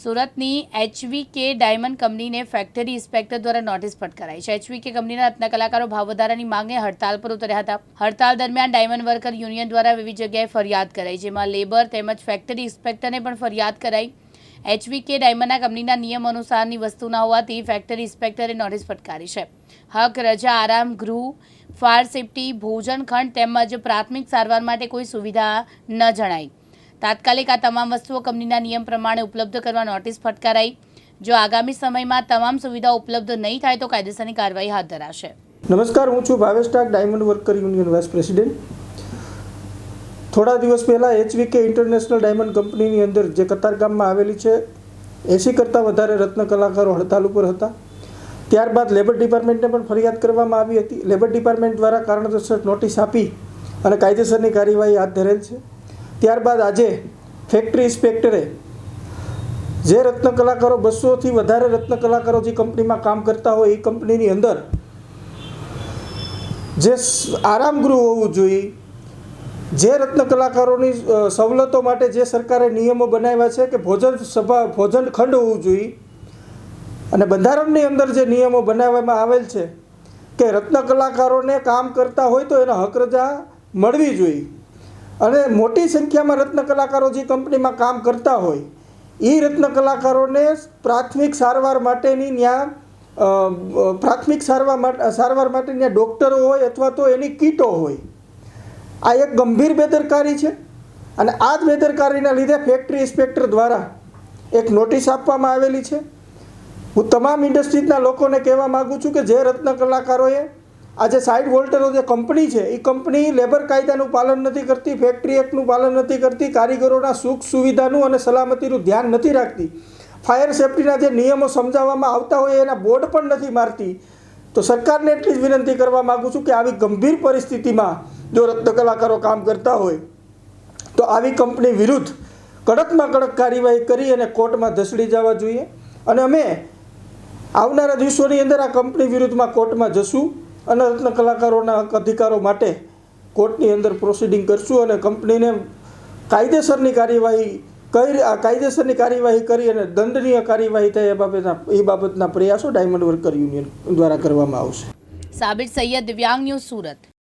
સુરતની HVK diamond કંપનીને factory inspector દ્વારા નોટિસ ફટકારાઈ છે. એચવીકે કંપનીના રત્ન કલાકારો ભાવ વધારાની માંગે હડતાલ પર ઉતર્યા હતા. હડતાલ દરમિયાન ડાયમંડ વર્કર યુનિયન દ્વારા વિવિધ જગ્યાએ ફરિયાદ કરાઈ, જેમાં લેબર તેમજ ફેક્ટરી ઇન્સ્પેક્ટરને પણ ફરિયાદ કરાઈ. એચવીકે ડાયમંડના કંપનીના નિયમ અનુસારની વસ્તુ ન હોવાથી ફેક્ટરી ઇન્સ્પેક્ટરે નોટિસ ફટકારી છે. હક, રજા, આરામ, ગૃહ ફાયર સેફટી ભોજન, ખંડ તેમજ પ્રાથમિક સારવાર માટે કોઈ સુવિધા ન જણાઈ. તાત્કાલિક આ તમામ વસ્તુઓ કંપનીના નિયમ પ્રમાણે ઉપલબ્ધ કરવા નોટિસ ફટકારાઈ. જો આગામી સમયમાં તમામ સુવિધા ઉપલબ્ધ નહીં થાય તો કાયદેસરની કાર્યવાહી હાથ ધરાશે. નમસ્કાર, હું છું Bhavesh Tak, diamond worker union vice president. થોડા દિવસ પહેલાં એચવીકે ઇન્ટરનેશનલ ડાયમંડ કંપનીની અંદર જે કતારગામમાં આવેલી છે, એંસી કરતાં વધારે રત્ન કલાકારો હડતાલ ઉપર હતા. ત્યારબાદ લેબર ડિપાર્ટમેન્ટને પણ ફરિયાદ કરવામાં આવી હતી. લેબર ડિપાર્ટમેન્ટ દ્વારા કારણોસર નોટિસ આપી અને કાયદેસરની કાર્યવાહી હાથ ધરેલ છે. ત્યારબાદ આજે ફેક્ટરી ઇન્સ્પેક્ટરે જે રત્ન કલાકારો બસોથી વધારે રત્ન કલાકારો જે કંપનીમાં કામ કરતા હોય એ કંપનીની અંદર જે આરામગૃહ હોવું જોઈએ, જે રત્ન કલાકારોની સવલતો માટે જે સરકારે નિયમો બનાવ્યા છે કે ભોજન સભા, ભોજન ખંડ હોવું જોઈએ અને બંધારણની અંદર જે નિયમો બનાવવામાં આવેલ છે કે રત્ન કલાકારોને કામ કરતા હોય તો એના હક રજા મળવી જોઈએ. અને મોટી સંખ્યામાં રત્ન કલાકારો જે કંપનીમાં કામ કરતા હોય એ રત્ન કલાકારોને પ્રાથમિક સારવાર માટેની ત્યાં પ્રાથમિક સારવાર સારવાર માટે ત્યાં ડૉક્ટરો હોય અથવા તો એની કીટો હોય. આ એક ગંભીર બેદરકારી છે અને આ જ બેદરકારીના લીધે ફેક્ટરી ઇન્સ્પેક્ટર દ્વારા એક નોટિસ આપવામાં આવેલી છે. હું તમામ ઇન્ડસ્ટ્રીઝના લોકોને કહેવા માગું છું કે જે રત્ન કલાકારોએ આજે સાઇડ વોલ્ટરો જે કંપની છે એ કંપની લેબર કાયદાનું પાલન નથી કરતી, ફેક્ટરી એક્ટનું પાલન નથી કરતી, કારીગરોના સુખ સુવિધાનું અને સલામતીનું ધ્યાન નથી રાખતી. ફાયર સેફટીના જે નિયમો સમજાવવામાં આવતા હોય, એના બોર્ડ પણ નથી મારતી. તો સરકારને એટલી જ વિનંતી કરવા માગું છું કે આવી ગંભીર પરિસ્થિતિમાં જો રત્ન કલાકારો કામ કરતા હોય, તો આવી કંપની વિરુદ્ધ કડકમાં કડક કાર્યવાહી કરી અને કોર્ટમાં ધસડી જવા જોઈએ. અને અમે આવનારા દિવસોની અંદર આ કંપની વિરુદ્ધમાં કોર્ટમાં જશું. અને રત્ન કલાકારોના અધિકારો માટે કોર્ટની અંદર પ્રોસિડિંગ કરશું અને કંપનીને કાયદેસરની કાર્યવાહી કઈ કાયદેસરની કાર્યવાહી કરી અને દંડનીય કાર્યવાહી થાય એ બાબતના એ બાબતના પ્રયાસો ડાયમંડ વર્કર યુનિયન દ્વારા કરવામાં આવશે. સાબિર સૈયદ દિવ્યાંગ ન્યૂઝ સુરત.